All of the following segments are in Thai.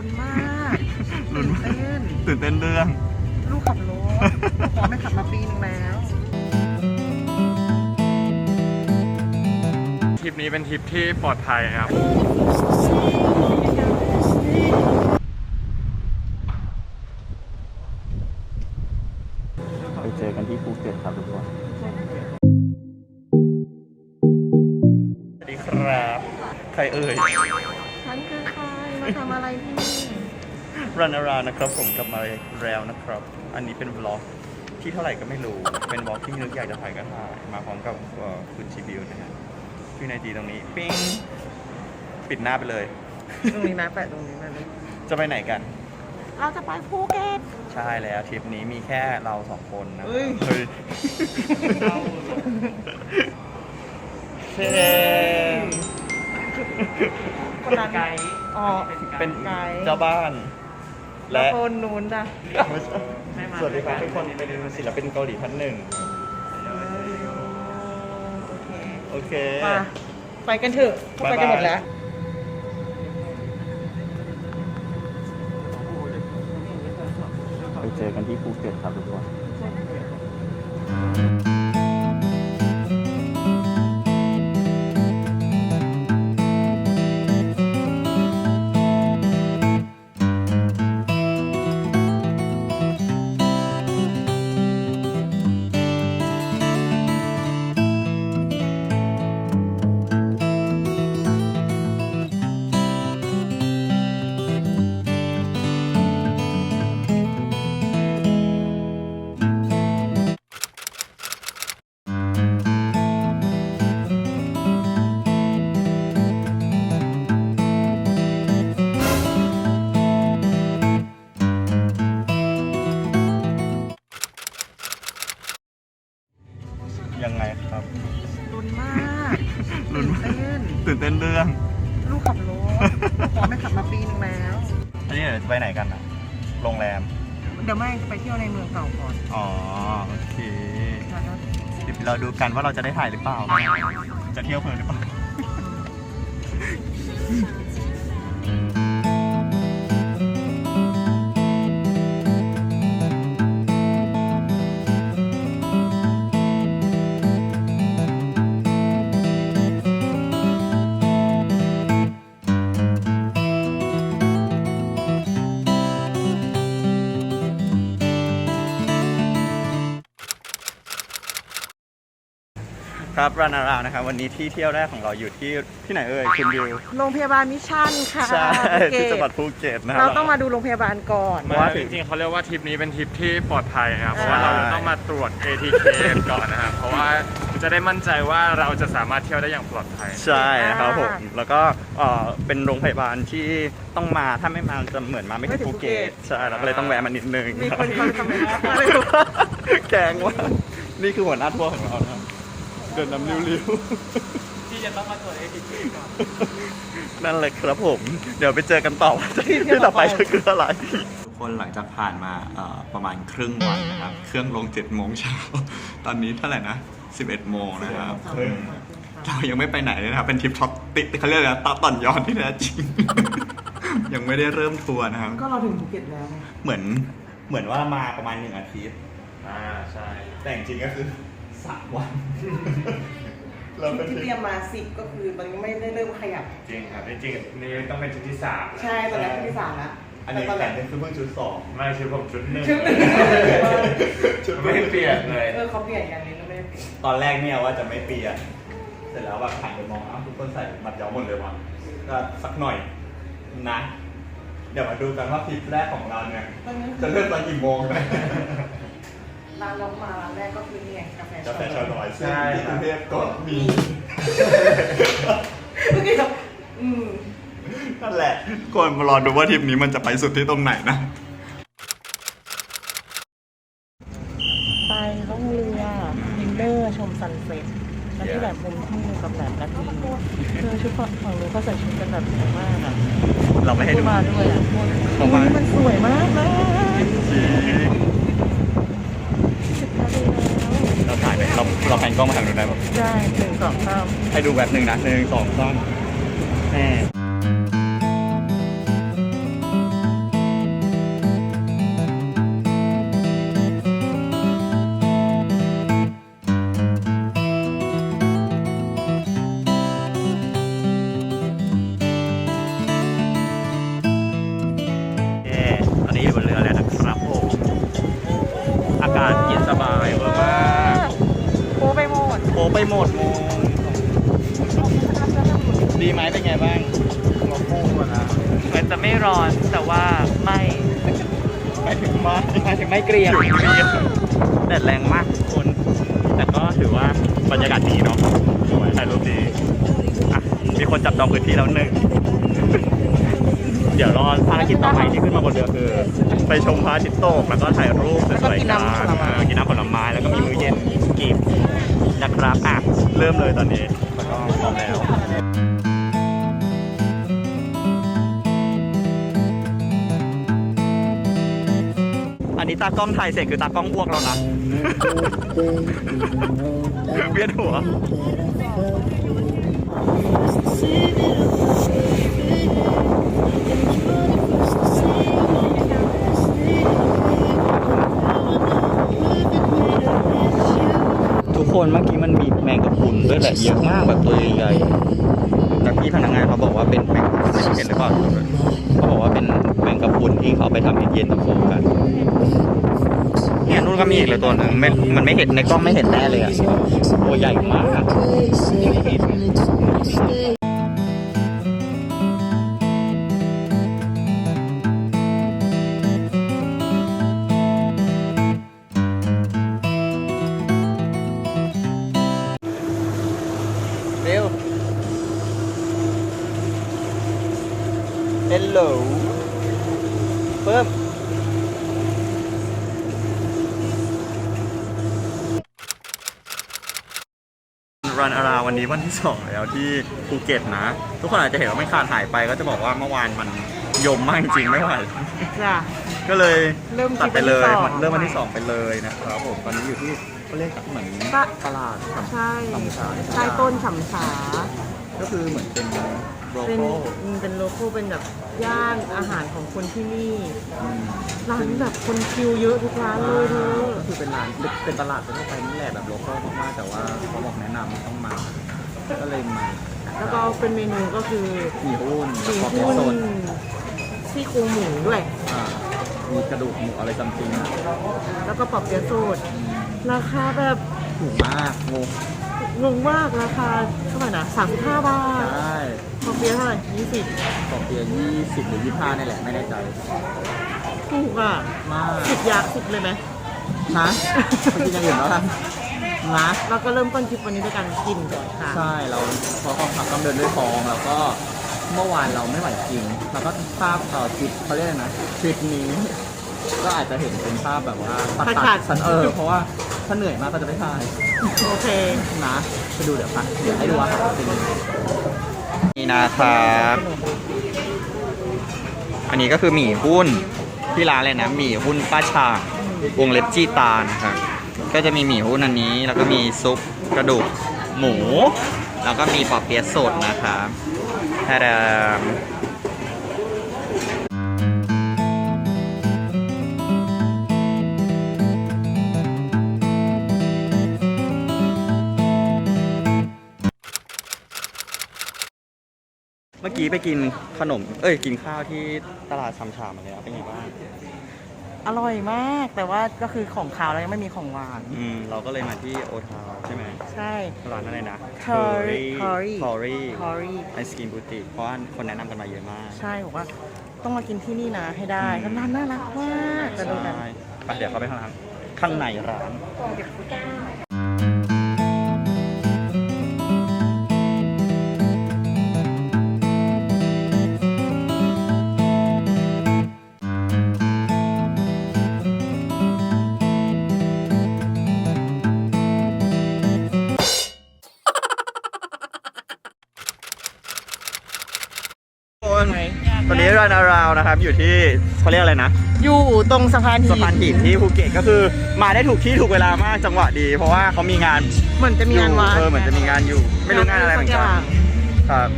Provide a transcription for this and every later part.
ลุ้นมากตื่นเต้น ตื่นเต้นเรื่อง ลูกขับรถขอไม่ขับมาปีนึงแล้ว ทริปนี้เป็นทริปที่ปลอดภัยครับ ไปเจอกันที่ภูเก็ตครับทุกคน สวัสดีครับ ใครเอ่ยฉันคือใคร มาทำอะไรที่นี่รันอารานะครับผมกลับมาแล้วนะครับ อันนี้เป็นวล็อกที่เท่าไหร่ก็ไม่รู้ เป็นวล็อกที่นึกอยากจะถ่ายก็ถ่าย มาพร้อมกับเอ่อคุณชีบิวนะฮะชื่อในจีตรงนี้ ปิ้ง ปิดหน้าไปเลย ตรงนี้นะแปะตรงนี้นะเลยจะไปไหนกัน เราจะไปภูเก็ต ใช่แล้วทริปนี้มีแค่เราสองคนนะเฮ้ย เฮ้ยเซมคนนั้น อ๋อเป็นไกด์เจ้าบ้าน และและคนนู้นจ้ะสวัสดีครับทุกคนเป็นศิลปินเกาหลีท่านหนึ่ง โอเคโอเค มาไปกันเถอะพวกไปกันหมดแล้ว ไปเจอกันที่ภูเก็ตครับทุกคน เราดูกันว่าเราจะได้ถ่ายหรือเปล่า จะเที่ยวเพลินหรือเปล่า ครับรานารานะครับวันนี้ที่เที่ยวแรกของเราอยู่ที่ที่ไหนเอ่ยคุณดิวโรงพยาบาลมิชชั่นค่ะใช่ภูเก็ที่ตจังหวัดภูเก็ตนะคเรารับต้องมาดูโรงพยาบาลก่อนว่าจริงๆเขาเรียกว่าทริปนี้เป็นทริปที่ปลอดภัยครับเพราะว่าเราจะต้องมาตรวจ ATK ก่อนนะครับเพราะว่าจะได้มั่นใจว่าเราจะสามารถเที่ยวได้อย่างปลอดภัย ใช่ครับผม แล้วก็เอ่อเป็นโรงพยาบาลที่ต้องมาถ้าไม่มาจะเหมือนมาไม่ถึงภูเก็ตใช่เราก็เลยต้องแวะมานิดนึงมีคนคอยทำอะไรนะอะไรแกล้งว่านี่คือหัวหน้าทัวร์ของเรานะเดินนำริ้วที่จะต้องมาตรวจ ATK ก่อนๆ นั่นแหละครับผม เดี๋ยวไปเจอกันต่อว่าที่ต่อไปจะคืออะไร ทุกคนหลังจากผ่านมาเอ่อประมาณครึ่งวันนะครับ เครื่องลง7โมงเช้า ตอนนี้เท่าไหร่นะ 11 โมงนะครับเรายังไม่ไปไหนเลยนะครับ เป็นทริปท็อปติดเขาเรียกอะไรนะตัดต่อนย้อนที่แท้จริง ยังไม่ได้เริ่มทัวร์นะครับ ก็เราถึงภูเก็ตแล้วไงเหมือนเหมือนว่ามาประมาณหนึ่งอาทิตย์ อ่าใช่ แต่จริงๆก็คือ สามวัน เราเป็นที่เตรียมมาสิบก็คือมันยังไม่ได้เริ่มขยับ จริงครับจริงๆนี่ต้องเป็นชุดที่สามใช่ตอนแรกที่สามละอันนี้ตอนแรแต่กนี่คือเพิ่งชุดสองไม่ชุดผมชุดหนึ่งชุดหนึ่งชุดไม่เปลี่ยนเลยเออเขาเปลี่ยนกันนี่ก็ไม่ได้เปลี่ยนตอนแรกเนี่ยว่าจะไม่เปลี่ยน เสร็จแล้วแบบหันไปมองอ้าวทุกคนใส่มัดย้อมหมดเลยว่ะก็สักหน่อยนะ เดี๋ยวมาดูกันว่าทริปแรกของเราเนี่ย ตอนนี้จะเริ่มตอนกี่โมงนะ ร้านเรามาร้านแรกก็คือนี่ไงกาแฟกาแฟชาลอยซึ่งใช่ที่กรุงเทพก็มีเมื่อกี้ครับอืมนั่นแหละก่อนมารอดูว่าทริปนี้มันจะไปสุดที่ตรงไหนนะ ไปล่องเรือดินเนอร์ชมซันเซ็ตแล้วที่แบบมุมที่กับแบบนาทีเธอชุดฝั่งฝั่งนู้นก็ใส่ชุดกันแบบสวยมากอะเราไม่ให้ดูมาด้วยอะเข้ามาอุ๊ยมันสวยมากเลยจริง สิบนาทีแล้ว เราถ่ายไปเราเราแพนกล้องมาทางนู้นได้ปะได้หนึ่งสองสามให้ดูแบบหนึ่งนะหนึ่งสองสามแน่ อนจะไม่ร้อน แต่ว่าไม่ไปถึงมาไปถึงไม่เกลียดแดดแรงมากทุกคน แต่ก็ถือว่าบรรยากาศดีเนาะสวยถ่ายรูปดีอะมีคนจับจองพื้นที่แล้วหนึ่ง เดี๋ยวรอภารกิจต่อไปที่ขึ้นมาบนเรือคือ ไปชมพระอาทิตย์ตกแล้วก็ถ่ายรูปสวยๆกันเออกินน้ำผลไม้แล้วก็มีมื้อเย็นกินนะครับอะเริ่มเลยตอนนี้แล้วก็พร้อมแล้ว นนี้ตากล้องถ่ายเสร็จคือตากล้องอ้วกแล้วนะ เวียนหัว ทุกคนเมื่อกี้มันมีแมงกะพรุนด้วยแหละเยอะมากแบบตัวใหญ่ๆแล้วพี่พนักงานเขาบอกว่าเป็นแมงกะพรุนไม่รู้เห็นหรือเปล่าเขาบอกว่าเป็นแมงกะพรุนที่เขาไปทำเย็นๆตะโฟ ก็มีอีกเลยตัวหนึงไม่มันไม่เห็นในกล้องไม่เห็นแน่เลยอะตัวใหญ่มาก เร็ว Hello เพิ่ม รันอาราวันนี้วันที่สองแล้วที่ภูเก็ตนะ ทุกคนอาจจะเห็นว่าไม่ขาดหายไปก็จะบอกว่าเมื่อวานมันยมมากจริงๆไม่ไหว จ้ะ ก็เลยเริ่มตัดไปเลยที่วันที่สองเริ่มวันที่สองไปเลยนะครับผมตอนนี้อยู่ที่เขาเรียกเหมือนปะตลาดสำใช่ลำชาใต้ต้นฉ่ำฉาก็คือเหมือนเป็น โลเป็นโก้อืมเป็นโลโก้เป็นแบบย่านอาหารของคนที่นี่ร้านแบบคนคิวเยอะทุกร้านเลยเธอก็คือเป็นร้านเป็นตลาดทั่วไปนี่แหละแบบโลโก้มากๆแต่ว่าเขาบอกแนะนำต้องมา ก็เลยมาแล้วก็เป็นเมนูก็คือมีหุ้นสีแล้วก็เป็นหุ้นโซนซี่โครงหมูด้วย อ่ามีกระดูกหมูอะไรซัมติงอะแล้วก็ปอบเปี๊ยะโสดราคาแบบถูกมากงงงงมากราคาเท่าไหร่นะ35 บาทใช่ ปอบเปี๊ยะเท่าไหร่20ต่อเพียงยี่สิบหรือยี่ห้านี่แหละไม่แน่ใจถูกอะมากสิบอยากสิบเลยไหมนะไปกินอย่างอื่นแล้วกันนะเราก็เริ่มต้นทริปวันนี้ด้วยการกินก่อนค่ะใช่เราเพราะความต้องเดินด้วยท้องแล้วก็เมื่อวานเราไม่ไหวจริงเราก็ภาพเอ่อทริปเขาเรียกอะไรนะทริปนี้ ก็อาจจะเห็นเป็นภาพแบบว่าตัดขาตัดดๆ สันเออเพราะว่าถ้าเหนื่อยมากก็จะไม่ถ่ายโอเค นะไปดูเดี๋ยวค่ะเดี๋ยวให้ดูอาหารเป็นยังไง นี่นะครับ อันนี้ก็คือหมี่หุ้นที่ร้านเลยนะหมี่หุ้นป้าชาวงเล็บจี้ตานะครับ ก็จะมีหมี่หุ้นอันนี้ แล้วก็มีซุปกระดูกหมู แล้วก็มีปอเปี๊ยะสดนะครับแทมเมื่ กี้ไปกินขนม เอ้ยกินข้าวที่ตลาดชำชามาแล้วเป็นไงบ้างอร่อยมากแต่ว่าก็คือของขาวแล้วยังไม่มีของหวาน อืมเราก็เลยมาที่โอทาวใช่ไหมใช่ ร้านอะไรนะ Curry Curry คอรี่คอรี่ไอศกรีมบูติกเพราะว่าคนแนะนำกันมาเยอะมากใช่บอกว่าต้องมากินที่นี่นะให้ได้อืมร้านน่ารักมากจะดูกัน ใช่ไปเดี๋ยวเข้าไปข้างร้านข้างในร้านคน ร้านอาราวนะครับ อยู่ที่เขาเรียกอะไรนะ อยู่ตรงสะพานหิสะพานหินที่ภูเก็ตก็คือมาได้ถูกที่ถูกเวลามากจังหวะดี เพราะว่าเขามีงานเหมือนจะมีงานวัดเออเหมือนจะมีงานอยู่ ไม่รู้งานอะไรเหมือนกันครับ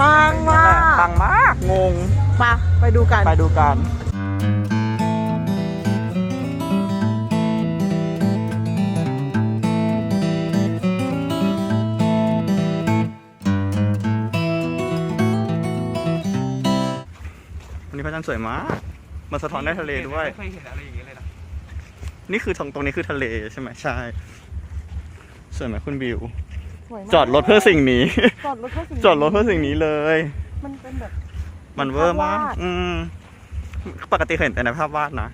ปังมากปังมากงงไปะไปดูกันไปดูกัน จันทร์สวยมากมันสะท้อนได้ทะเลด้วย ไม่เคยเห็นอะไรอย่างนี้เลยนะนี่คือตรงตรงนี้คือทะเลใช่ไหมใช่สวยไหมคุณบิว สวยมากจอดรถเพื่อสิ่งนี้ จอดรถเพื่อสิ่งจอดรถเพื่อสิ่งนี้เลย มันเป็นแบบ มันเวอร์มากภาพวาด อืมปกติเคยเห็นแต่ในภาพวาดนะ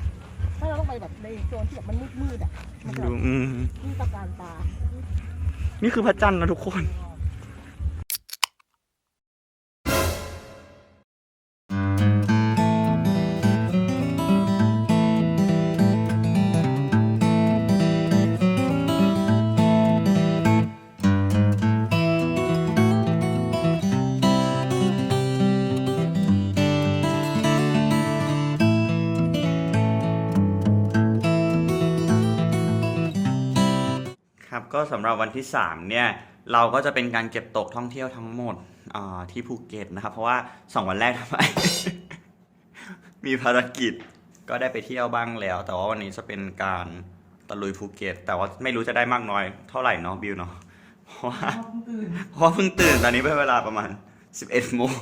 ถ้าเราต้องไปแบบในโซนที่แบบมันมืดๆอะ มันจะดูอืม มีตะการตา นี่คือพระจันทร์นะทุกคน ก็สำหรับวันที่ 3 เนี่ย เราก็จะเป็นการเก็บตกท่องเที่ยวทั้งหมดอ่าที่ภูเก็ตนะครับ เพราะว่า 2 วันแรกทำไม มีภารกิจก็ได้ไปเที่ยวบ้างแล้ว แต่ว่าวันนี้จะเป็นการตะลุยภูเก็ต แต่ว่าไม่รู้จะได้มากน้อยเท่าไหร่เนาะบิวเนาะเพราะว่าเพราะว่าเพิ่งตื่นตอนนี้เป็นเวลาประมาณ 11โมง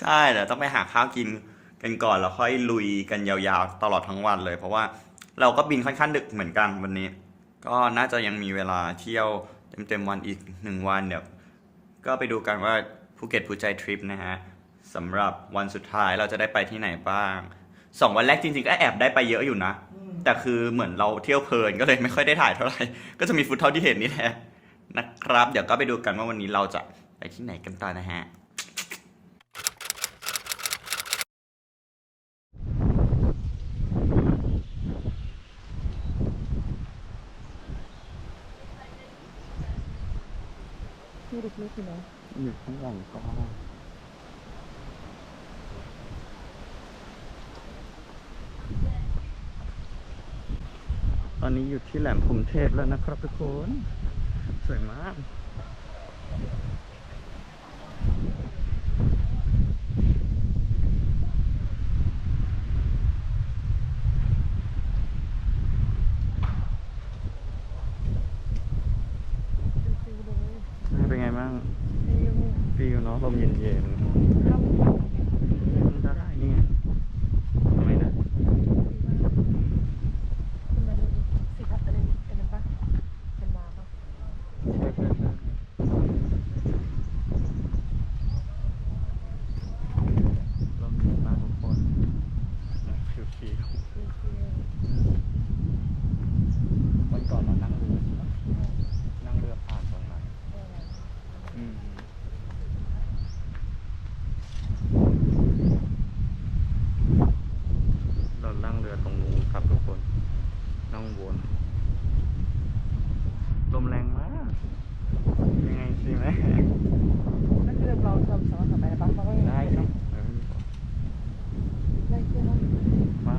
ใช่เดี๋ยวต้องไปหาข้าวกินกันก่อนแล้วค่อยลุยกันยาวๆตลอดทั้งวันเลย เพราะว่าเราก็บินค่อนข้างดึกเหมือนกันวันนี้ ก็น่าจะยังมีเวลาเที่ยวเต็มๆวันอีกหนึ่งวันเดี๋ยวก็ไปดูกันว่าภูเก็ตภูใจทริปนะฮะสำหรับวันสุดท้ายเราจะได้ไปที่ไหนบ้างสองวันแรกจริงๆก็แอบได้ไปเยอะอยู่นะ แต่คือเหมือนเราเที่ยวเพลินก็เลยไม่ค่อยได้ถ่ายเท่าไหร่ ก็จะมีฟุตเท่าที่เห็นนี่แหละนะครับ เดี๋ยวก็ไปดูกันว่าวันนี้เราจะไปที่ไหนกันต่อนะฮะ ลึกๆอยู่นะอยู่ข้างหลังก็ตอนนี้อยู่ที่แหลมพรมเทพแล้วนะครับทุกคน สวยมาก ฟิลเลย เป็นไงบ้าง ฟิล ฟิลเนาะล มเย็นเย็น แล้ว ๆได้ได้นี่ไงทำไมนะ มันสีพัดอะไรอันนั้นปะเป็นมาปะ ใช่ใช่ใช่ลมเย็นมากทุกคนฟิวฟิว ฟิลฟิล วันก่อนเรานั่งเรือใช่ปะนั่งเรือผ่านตรงนั้น เออ อืมเรานั่งเรือตรงนู้นครับทุกคน นั่งวนลมแรงมาก ยังไงสิแม่ นั่นคือเราทำสามารถทำอะไรได้ปะเราก็ยัง ได้ เนาะ เออ ได้เที่ยวเนาะ ไม่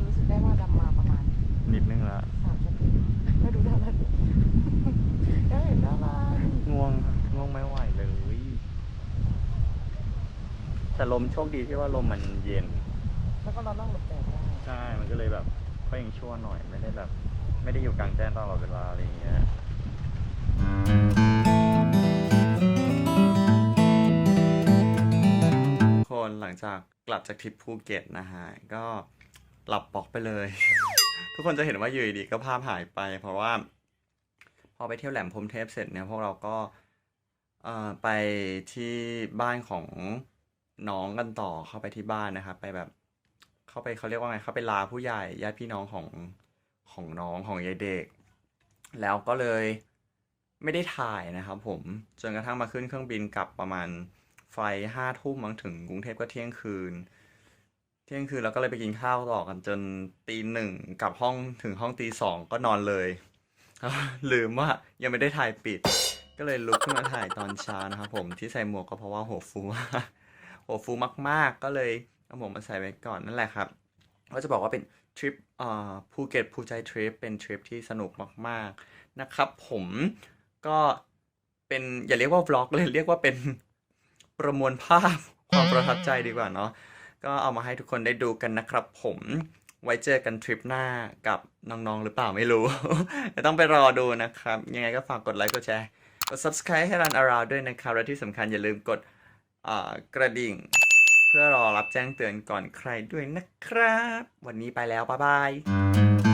รู้สึกได้ว่าดำมาประมาณ นิดนึงละ สามชั่วโมงก็ดูดาราก็เห็นดารา ง่วงง่วงไม่ไหวเลย แต่ลมโชคดีที่ว่าลมมันเย็น แล้วก็เรานั่งหลบแดดได้ใช่ มันก็เลยแบบก็ยังชั่วหน่อยไม่ได้แบบ ไม่ได้อยู่กลางแจ้งตลอดเวลาอะไรอย่างเงี้ยคนหลังจากกลับจากทริปภูเก็ตนะฮะ ก็หลับปอกไปเลย ทุกคนจะเห็นว่าอยู่ดีๆก็ภาพหายไป เพราะว่า พอไปเที่ยวแหลมพรหมเทพเสร็จเนี่ยพวกเราก็เอ่อไปที่บ้านของ น้องกันต่อเข้าไปที่บ้านนะครับ ไปแบบ เข้าไปเขาเรียกว่าไงเข้าไปลาผู้ใหญ่ญาติพี่น้องของของน้องของยายเด็ก แล้วก็เลยไม่ได้ถ่ายนะครับ ผมจนกระทั่งมาขึ้นเครื่องบินกลับประมาณไฟห้าทุ่มมังถึงกรุงเทพก็เที่ยงคืน เที่ยงคืนเราก็เลยไปกินข้าวต่อกันจนตีหนึ่งกลับห้องถึงห้องตีสองก็นอนเลยลืมว่ายังไม่ได้ถ่ายปิด ก็เลยลุกขึ้นมาถ่ายตอนเช้านะครับผมที่ใส่หมวกก็เพราะว่าหัวฟูมาก หัวฟูมาก ๆ ก็เลยเอาหมวกมาใส่ไว้ก่อนนั่นแหละครับ ก็จะบอกว่าเป็นทริปเอ่อภูเก็ตภูใจทริปเป็นทริปที่สนุกมาก ๆ นะครับ ผมก็เป็นอย่าเรียกว่าวล็อกเลยเรียกว่าเป็นประมวลภาพความประทับใจดีกว่าเนาะก็เอามาให้ทุกคนได้ดูกันนะครับ ผมไว้เจอกันทริปหน้ากับน้อง ๆ หรือเปล่าไม่รู้เดี๋ยวต้องไปรอดูนะครับ ยังไงก็ฝากกดไลค์กดแชร์กด subscribe ให้ Run Around ด้วยนะครับ และที่สำคัญอย่าลืมกด กระดิ่ง เพื่อรอรับแจ้งเตือนก่อนใครด้วยนะครับ วันนี้ไปแล้ว บ๊ายบาย